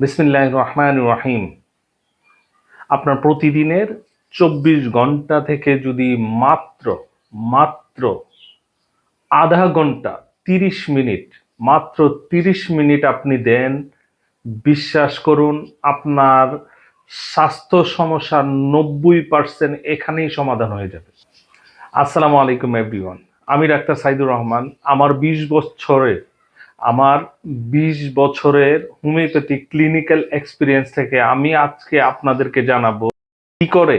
বিসমিল্লাহ রহমান রহিম। আপনার প্রতিদিনের চব্বিশ ঘণ্টা থেকে যদি মাত্র মাত্র আধা ঘণ্টা তিরিশ মিনিট, মাত্র তিরিশ মিনিট আপনি দেন, বিশ্বাস করুন, আপনার স্বাস্থ্য সমস্যার নব্বই পার্সেন্ট এখানেই সমাধান হয়ে যাবে। আসসালামু আলাইকুম এভরিওয়ান আমি ডাক্তার সাইদুর রহমান। আমার বিশ বছরের আমার বিশ বছরের হোমিওপ্যাথি ক্লিনিক্যাল এক্সপিরিয়েন্স থেকে আমি আজকে আপনাদেরকে জানাব কি করে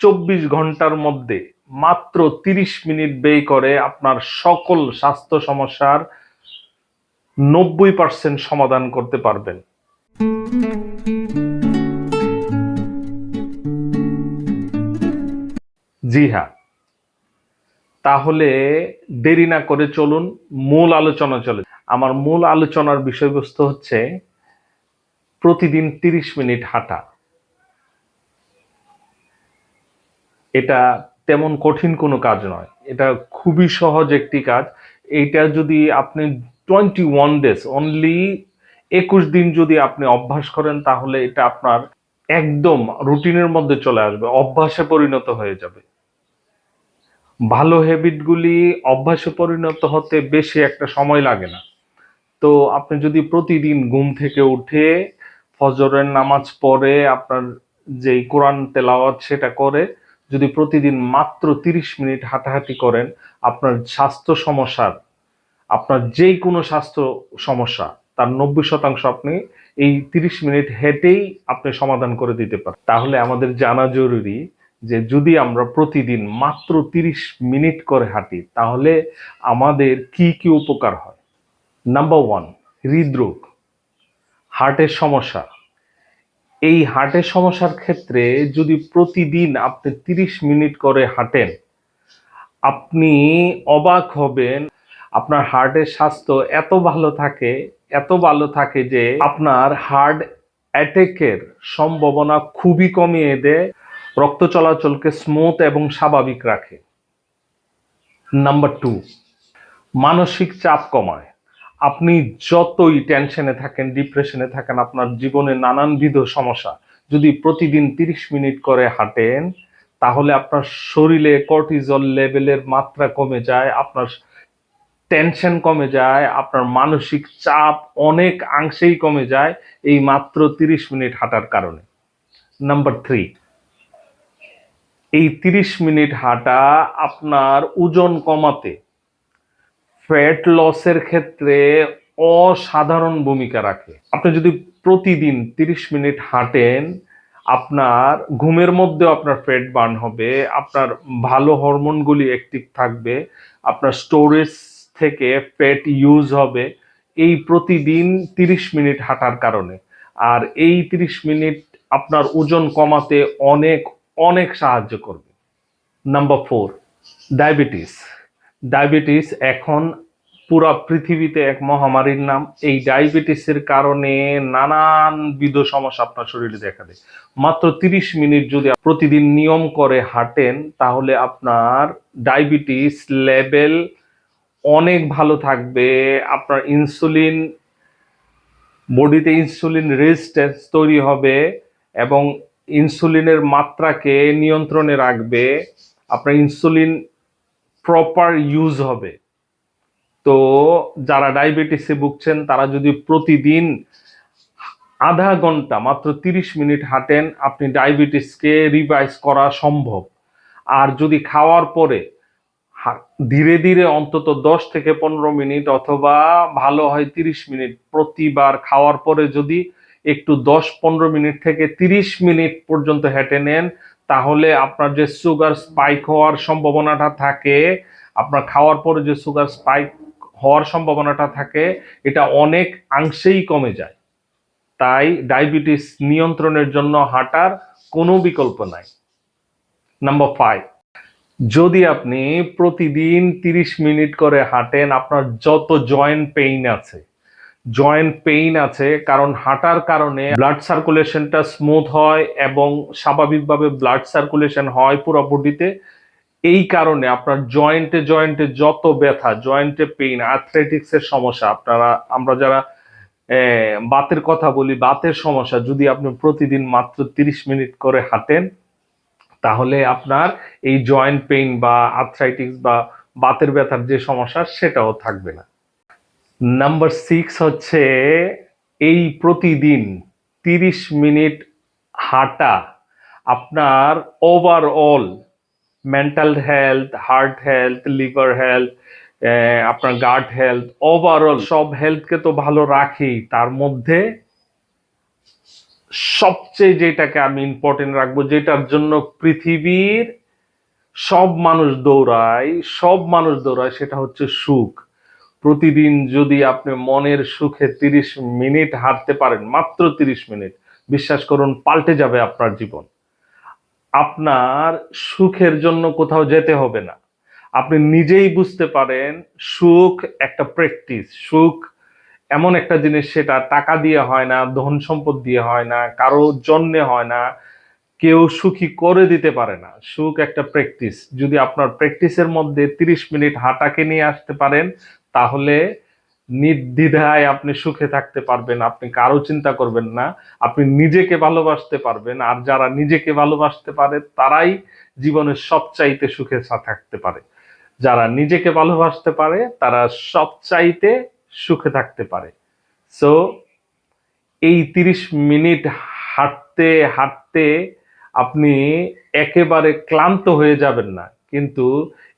চব্বিশ ঘণ্টার মধ্যে মাত্র তিরিশ মিনিট ব্যয় করে আপনার সকল স্বাস্থ্য সমস্যার নব্বই পার্সেন্ট সমাধান করতে পারবেন। জি হ্যাঁ। তাহলে দেরি না করে চলুন, মূল আলোচনা চলে আমার মূল আলোচনার বিষয়বস্তু হচ্ছে প্রতিদিন তিরিশ মিনিট হাঁটা। এটা তেমন কঠিন কোনো কাজ নয়। এটা খুবই সহজ একটি কাজ। এইটা যদি আপনি টোয়েন্টি ওয়ান ডেজ অনলি একুশ দিন যদি আপনি অভ্যাস করেন, তাহলে এটা আপনার একদম রুটিনের মধ্যে চলে আসবে, অভ্যাসে পরিণত হয়ে যাবে। ভালো হ্যাবিটগুলি অভ্যাসে পরিণত হতে বেশি একটা সময় লাগে না। তো আপনি যদি প্রতিদিন ঘুম থেকে উঠে ফজরের নামাজ পড়ে আপনার যেই কোরআন তেলাওয়াত সেটা করে, যদি প্রতিদিন মাত্র তিরিশ মিনিট হাঁটাহাঁটি করেন, আপনার স্বাস্থ্য সমস্যার আপনার যেই কোনো স্বাস্থ্য সমস্যা, তার নব্বই শতাংশ আপনি এই তিরিশ মিনিট হেঁটেই আপনি সমাধান করে দিতে পারেন। তাহলে আমাদের জানা জরুরি যে যদি আমরা প্রতিদিন মাত্র তিরিশ মিনিট করে হাঁটি, তাহলে আমাদের কি কি উপকার হয়? নাম্বার ওয়ান হৃদরোগ, হার্টের সমস্যা। এই হার্টের সমস্যার ক্ষেত্রে যদি প্রতিদিন আপনি তিরিশ মিনিট করে হাঁটেন, আপনি অবাক হবেন, আপনার হার্টের স্বাস্থ্য এত ভালো থাকে, এত ভালো থাকে যে আপনার হার্ট অ্যাটেকের সম্ভাবনা খুবই কমিয়ে দেয়, রক্ত চলাচলকে স্মুথ এবং স্বাভাবিক রাখে। নাম্বার টু মানসিক চাপ কমায়। আপনি যতই টেনশনে থাকেন, ডিপ্রেশনে থাকেন, আপনার জীবনে নানানবিধ সমস্যা। যদি প্রতিদিন তিরিশ মিনিট করে হাঁটেন, তাহলে আপনার শরীরে কর্টিজল লেভেলের মাত্রা কমে যায়, আপনার টেনশন কমে যায়, আপনার মানসিক চাপ অনেক অংশেই কমে যায় এই মাত্র তিরিশ মিনিট হাঁটার কারণে। নাম্বার থ্রি, এই তিরিশ মিনিট হাঁটা আপনার ওজন কমাতে ফ্যাট লসের ক্ষেত্রে অসাধারণ ভূমিকা রাখে। আপনি যদি প্রতিদিন তিরিশ মিনিট হাঁটেন, আপনার ঘুমের মধ্যে আপনার ফ্যাট বার্ন হবে, আপনার ভালো হরমোনগুলি অ্যাক্টিভ থাকবে, আপনার স্টোরেজ থেকে ফ্যাট ইউজ হবে, এই প্রতিদিন তিরিশ মিনিট হাঁটার কারণে। আর এই তিরিশ মিনিট আপনার ওজন কমাতে অনেক অনেক সাহায্য করবে। নাম্বার ফোর ডায়াবেটিস ডায়াবেটিস এখন পুরা পৃথিবীতে এক মহামারীর নাম। এই ডায়াবেটিসের কারণে নানানবিধ সমস্যা আপনার শরীরে দেখা দেয়। মাত্র তিরিশ মিনিট যদি প্রতিদিন নিয়ম করে হাঁটেন, তাহলে আপনার ডায়াবেটিস লেভেল অনেক ভালো থাকবে। আপনার ইনসুলিন, বডিতে ইনসুলিন রেজিস্ট্যান্স তৈরি হবে এবং ইনসুলিনের মাত্রাকে নিয়ন্ত্রণে রাখবে। আপনার ইনসুলিন প্রপার ইউজ হবে। তো যারা ডায়াবেটিসে ভুগছেন, তারা যদি প্রতিদিন আধা ঘণ্টা মাত্র তিরিশ মিনিট হাঁটেন, আপনি ডায়াবেটিসকে রিভাইজ করা সম্ভব। আর যদি খাওয়ার পরে ধীরে ধীরে অন্তত দশ থেকে পনেরো মিনিট অথবা ভালো হয় তিরিশ মিনিট প্রতিবার খাওয়ার পরে যদি একটু দশ পনেরো মিনিট থেকে তিরিশ মিনিট পর্যন্ত হেঁটে নেন তাহলে আপনার যে সুগার স্পাইক হওয়ার সম্ভাবনাটা থাকে, আপনার খাওয়ার পরে যে সুগার স্পাইক হওয়ার সম্ভাবনাটা থাকে, এটা অনেক অংশেই কমে যায়। তাই ডায়াবেটিস নিয়ন্ত্রণের জন্য হাঁটার কোনো বিকল্প নাই। নাম্বার ফাইভ যদি আপনি প্রতিদিন তিরিশ মিনিট করে হাঁটেন, আপনার যত জয়েন্ট পেইন আছে জয়েন্ট পেইন আছে, কারণ হাঁটার কারণে ব্লাড সার্কুলেশনটা স্মুথ হয় এবং স্বাভাবিকভাবে ব্লাড সার্কুলেশন হয় পুরো বডিতে এই কারণে আপনার জয়েন্টে জয়েন্টে যত ব্যথা জয়েন্টে পেইন আর্থ্রাইটিক্সের সমস্যা, আপনারা, আমরা যারা বাতের কথা বলি, বাতের সমস্যা, যদি আপনি প্রতিদিন মাত্র তিরিশ মিনিট করে হাঁটেন, তাহলে আপনার এই জয়েন্ট পেইন বা আর্থ্রাইটিস বা বাতের ব্যথার যে সমস্যা, সেটাও থাকবে না। নাম্বার সিক্স হচ্ছে এই প্রতিদিন তিরিশ মিনিট হাঁটা। আপনার overall mental health heart health liver health আপনার গার্ড হেলথ ওভারঅল সব হেলথকে তো ভালো রাখেই। তার মধ্যে সবচেয়ে যেটাকে আমি ইম্পর্টেন্ট রাখব, যেটার জন্য পৃথিবীর সব মানুষ দৌড়ায়, সব মানুষ দৌড়ায়, সেটা হচ্ছে সুখ। প্রতিদিন যদি আপনি মনের সুখে তিরিশ মিনিট হাঁটতে পারেন, মাত্র তিরিশ মিনিট, বিশ্বাস করুন, পাল্টে যাবে আপনার জীবন। আপনার সুখের জন্য কোথাও যেতে হবে না। আপনি নিজেই বুঝতে পারেন, সুখ একটা প্র্যাকটিস সুখ এমন একটা জিনিস সেটা টাকা দিয়ে হয় না, ধন সম্পদ দিয়ে হয় না, কারও জন্যে হয় না, কেউ সুখী করে দিতে পারে না। সুখ একটা প্র্যাকটিস যদি আপনার প্র্যাকটিসের মধ্যে তিরিশ মিনিট হাঁটাকে নিয়ে আসতে পারেন তাহলে নির্দ্বিধায় আপনি সুখে থাকতে পারবেন, আপনি কারও চিন্তা করবেন না, আপনি নিজেকে ভালোবাসতে পারবেন, আর যারা নিজেকে ভালোবাসতে পারে, তারাই জীবনের সবচাইতে সুখে থাকতে পারে। যারা নিজেকে ভালোবাসতে পারে, তারা সবচাইতে সুখে থাকতে পারে। সো এই তিরিশ মিনিট হাঁটতে হাঁটতে আপনি একেবারে ক্লান্ত হয়ে যাবেন না। কিন্তু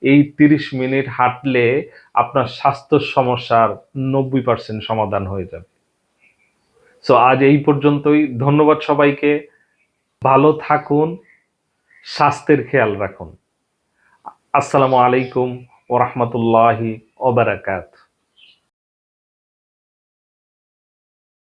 এই তিরিশ মিনিট হাঁটলে আপনার স্বাস্থ্য সমস্যার নব্বই পার্সেন্ট সমাধান হয়ে যাবে। সো আজ এই পর্যন্তই। ধন্যবাদ সবাইকে। ভালো থাকুন। স্বাস্থ্যের খেয়াল রাখুন। আসসালামু আলাইকুম ওরহমতুল্লাহি ওবারাকাত